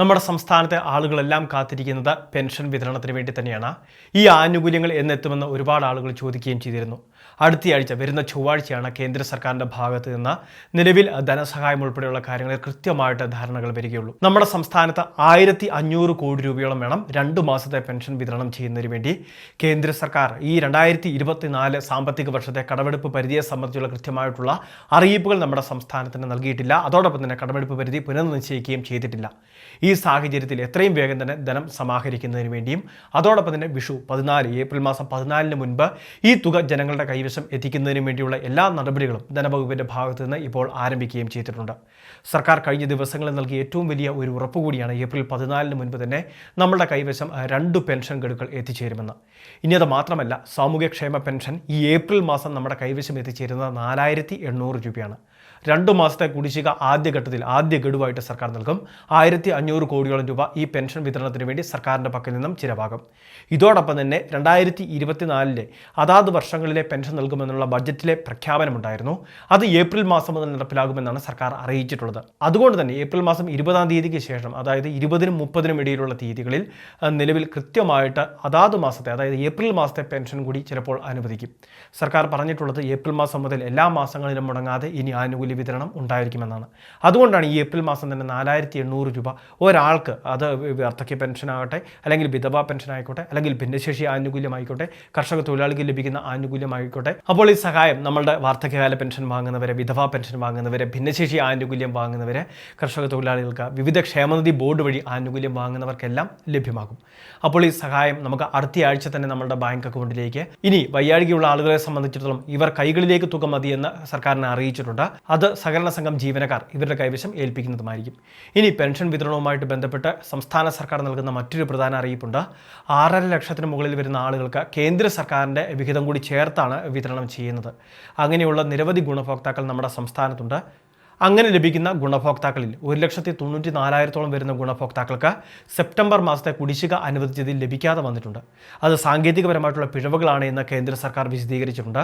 നമ്മുടെ സംസ്ഥാനത്തെ ആളുകളെല്ലാം കാത്തിരിക്കുന്നത് പെൻഷൻ വിതരണത്തിന് വേണ്ടി തന്നെയാണ്. ഈ ആനുകൂല്യങ്ങൾ എന്നെത്തുമെന്ന് ഒരുപാട് ആളുകൾ ചോദിക്കുകയും ചെയ്തിരുന്നു. അടുത്തയാഴ്ച വരുന്ന ചൊവ്വാഴ്ചയാണ് കേന്ദ്ര സർക്കാരിന്റെ ഭാഗത്ത് നിന്ന് നിലവിൽ ധനസഹായം ഉൾപ്പെടെയുള്ള കാര്യങ്ങളിൽ കൃത്യമായിട്ട് ധാരണകൾ വരികയുള്ളൂ. നമ്മുടെ സംസ്ഥാനത്ത് ആയിരത്തി അഞ്ഞൂറ് കോടി രൂപയോളം വേണം രണ്ട് മാസത്തെ പെൻഷൻ വിതരണം ചെയ്യുന്നതിന് വേണ്ടി കേന്ദ്ര സർക്കാർ ഈ രണ്ടായിരത്തി ഇരുപത്തിനാല് സാമ്പത്തിക വർഷത്തെ കടമെടുപ്പ് പരിധിയെ സംബന്ധിച്ചുള്ള കൃത്യമായിട്ടുള്ള അറിയിപ്പുകൾ നമ്മുടെ സംസ്ഥാനത്തിന് നൽകിയിട്ടില്ല. അതോടൊപ്പം തന്നെ കടമെടുപ്പ് പരിധി പുനർനിശ്ചയിക്കുകയും ചെയ്തിട്ടില്ല. ഈ സാഹചര്യത്തിൽ എത്രയും വേഗം തന്നെ ധനം സമാഹരിക്കുന്നതിന് വേണ്ടിയും അതോടൊപ്പം തന്നെ വിഷു പതിനാല് ഏപ്രിൽ മാസം പതിനാലിന് മുൻപ് ഈ തുക ജനങ്ങളുടെ കൈവശം എത്തിക്കുന്നതിന് വേണ്ടിയുള്ള എല്ലാ നടപടികളും ധനവകുപ്പിന്റെ ഭാഗത്ത് നിന്ന് ഇപ്പോൾ ആരംഭിക്കുകയും ചെയ്തിട്ടുണ്ട്. സർക്കാർ കഴിഞ്ഞ ദിവസങ്ങളിൽ നൽകിയ ഏറ്റവും വലിയ ഒരു ഉറപ്പ് കൂടിയാണ് ഏപ്രിൽ പതിനാലിന് മുൻപ് തന്നെ നമ്മുടെ കൈവശം രണ്ട് പെൻഷൻ ഗഡുക്കൾ എത്തിച്ചേരുമെന്ന്. ഇനി അത് മാത്രമല്ല സാമൂഹ്യക്ഷേമ പെൻഷൻ ഈ ഏപ്രിൽ മാസം നമ്മുടെ കൈവശം എത്തിച്ചേരുന്നത് നാലായിരത്തി എണ്ണൂറ് രൂപയാണ്. രണ്ടു മാസത്തെ കുടിശ്ശിക ആദ്യഘട്ടത്തിൽ ആദ്യ ഗഡുവായിട്ട് സർക്കാർ നൽകും. ആയിരത്തി അഞ്ഞൂറ് കോടിയോളം രൂപ ഈ പെൻഷൻ വിതരണത്തിന് വേണ്ടി സർക്കാരിന്റെ പക്കൽ നിന്നും ചിലവാകും. ഇതോടൊപ്പം തന്നെ രണ്ടായിരത്തി ഇരുപത്തിനാലിലെ അതാത് വർഷങ്ങളിലെ പെൻഷൻ നൽകുമെന്നുള്ള ബജറ്റിലെ പ്രഖ്യാപനമുണ്ടായിരുന്നു. അത് ഏപ്രിൽ മാസം മുതൽ നടപ്പിലാകുമെന്നാണ് സർക്കാർ അറിയിച്ചിട്ടുള്ളത്. അതുകൊണ്ട് തന്നെ ഏപ്രിൽ മാസം ഇരുപതാം തീയതിക്ക് ശേഷം അതായത് ഇരുപതിനും മുപ്പതിനും ഇടയിലുള്ള തീയതികളിൽ നിലവിൽ കൃത്യമായിട്ട് അതാത് മാസത്തെ അതായത് ഏപ്രിൽ മാസത്തെ പെൻഷൻ കൂടി ചിലപ്പോൾ അനുവദിക്കും. സർക്കാർ പറഞ്ഞിട്ടുള്ളത് ഏപ്രിൽ മാസം മുതൽ എല്ലാ മാസങ്ങളിലും മുടങ്ങാതെ ഇനി ആനുകൂല്യ വിതരണം ഉണ്ടായിരിക്കുമെന്നാണ്. അതുകൊണ്ടാണ് ഈ ഏപ്രിൽ മാസം തന്നെ നാലായിരത്തി എണ്ണൂറ് രൂപ ഒരാൾക്ക് അത് വാർദ്ധക്യ പെൻഷനാകട്ടെ അല്ലെങ്കിൽ വിധവാ പെൻഷൻ ആയിക്കോട്ടെ അല്ലെങ്കിൽ ഭിന്നശേഷി ആനുകൂല്യമായിക്കോട്ടെ കർഷക തൊഴിലാളിക്ക് ലഭിക്കുന്ന ആനുകൂല്യമായിക്കോട്ടെ അപ്പോൾ ഈ സഹായം നമ്മളുടെ വാർദ്ധക്യകാല പെൻഷൻ വാങ്ങുന്നവരെ വിധവാ പെൻഷൻ വാങ്ങുന്നവരെ ഭിന്നശേഷി ആനുകൂല്യം വാങ്ങുന്നവരെ കർഷക തൊഴിലാളികൾക്ക് വിവിധ ക്ഷേമനിധി ബോർഡ് വഴി ആനുകൂല്യം വാങ്ങുന്നവർക്കെല്ലാം ലഭ്യമാകും. അപ്പോൾ ഈ സഹായം നമുക്ക് അടുത്ത ആഴ്ച തന്നെ നമ്മുടെ ബാങ്ക് അക്കൗണ്ടിലേക്ക് ഇനി വയ്യാഴികയുള്ള ആളുകളെ സംബന്ധിച്ചിടത്തോളം ഇവർ കൈകളിലേക്ക് തുക മതിയെന്ന് സർക്കാരിനെ അറിയിച്ചിട്ടുണ്ട്. അത് സഹകരണ സംഘം ജീവനക്കാർ ഇവരുടെ കൈവശം ഏൽപ്പിക്കുന്നതുമായിരിക്കും. ഇനി പെൻഷൻ വിതരണവുമായിട്ട് ബന്ധപ്പെട്ട് സംസ്ഥാന സർക്കാർ നൽകുന്ന മറ്റൊരു പ്രധാന അറിയിപ്പുണ്ട്. ആറര ലക്ഷത്തിന് മുകളിൽ വരുന്ന ആളുകൾക്ക് കേന്ദ്ര സർക്കാരിന്റെ വിഹിതം കൂടി ചേർത്താണ് വിതരണം ചെയ്യുന്നത്. അങ്ങനെയുള്ള നിരവധി ഗുണഭോക്താക്കൾ നമ്മുടെ സംസ്ഥാനത്തുണ്ട്. അങ്ങനെ ലഭിക്കുന്ന ഗുണഭോക്താക്കളിൽ ഒരു ലക്ഷത്തി തൊണ്ണൂറ്റി നാലായിരത്തോളം വരുന്ന ഗുണഭോക്താക്കൾക്ക് സെപ്റ്റംബർ മാസത്തെ കുടിശ്ശിക അനുവദിച്ചതിൽ ലഭിക്കാതെ വന്നിട്ടുണ്ട്. അത് സാങ്കേതികപരമായിട്ടുള്ള പിഴവുകളാണ് എന്ന് കേന്ദ്ര സർക്കാർ വിശദീകരിച്ചിട്ടുണ്ട്.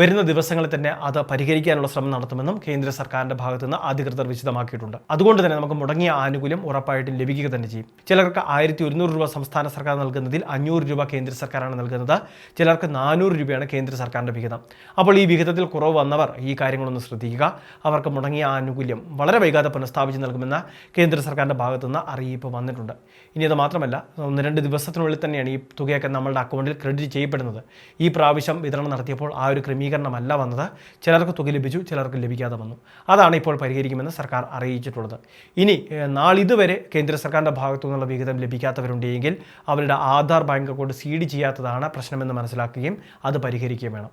വരുന്ന ദിവസങ്ങളിൽ തന്നെ അത് പരിഹരിക്കാനുള്ള ശ്രമം നടത്തുമെന്നും കേന്ദ്ര സർക്കാരിന്റെ ഭാഗത്തു നിന്ന് അധികൃതർ വിശദമാക്കിയിട്ടുണ്ട്. അതുകൊണ്ട് തന്നെ നമുക്ക് മുടങ്ങിയ ആനുകൂല്യം ഉറപ്പായിട്ടും ലഭിക്കുക തന്നെ ചെയ്യും. ചിലർക്ക് ആയിരത്തി ഒരുന്നൂറ് രൂപ സംസ്ഥാന സർക്കാർ നൽകുന്നതിൽ അഞ്ഞൂറ് രൂപ കേന്ദ്ര സർക്കാരാണ് നൽകുന്നത്. ചിലർക്ക് നാനൂറ് രൂപയാണ് കേന്ദ്ര സർക്കാരിന്റെ വിഹിതം. അപ്പോൾ ഈ വിഹിതത്തിൽ കുറവ് വന്നവർ ഈ കാര്യങ്ങളൊന്ന് ശ്രദ്ധിക്കുക. അവർക്ക് മുടങ്ങിയ ആനുകൂല്യം വളരെ വൈകാതെ പുനഃസ്ഥാപിച്ച് നൽകുമെന്ന കേന്ദ്ര സർക്കാരിന്റെ ഭാഗത്തുനിന്ന് അറിയിപ്പ് വന്നിട്ടുണ്ട്. ഇനി അത് മാത്രമല്ല ഒന്ന് രണ്ട് ദിവസത്തിനുള്ളിൽ തന്നെയാണ് ഈ തുകയൊക്കെ നമ്മളുടെ അക്കൗണ്ടിൽ ക്രെഡിറ്റ് ചെയ്യപ്പെടുന്നത്. ഈ പ്രാവശ്യം വിതരണം നടത്തിയപ്പോൾ ആ ഒരു ക്രമീകരണമല്ല വന്നത്. ചിലർക്ക് തുക ലഭിച്ചു ചിലർക്ക് ലഭിക്കാതെ വന്നു. അതാണ് ഇപ്പോൾ പരിഹരിക്കുമെന്ന് സർക്കാർ അറിയിച്ചിട്ടുള്ളത്. ഇനി നാളിതുവരെ കേന്ദ്ര സർക്കാരിന്റെ ഭാഗത്തു നിന്നുള്ള വിഹിതം ലഭിക്കാത്തവരുണ്ടെങ്കിൽ അവരുടെ ആധാർ ബാങ്ക് അക്കൗണ്ട് സീഡ് ചെയ്യാത്തതാണ് പ്രശ്നമെന്ന് മനസ്സിലാക്കുകയും അത് പരിഹരിക്കുകയും വേണം.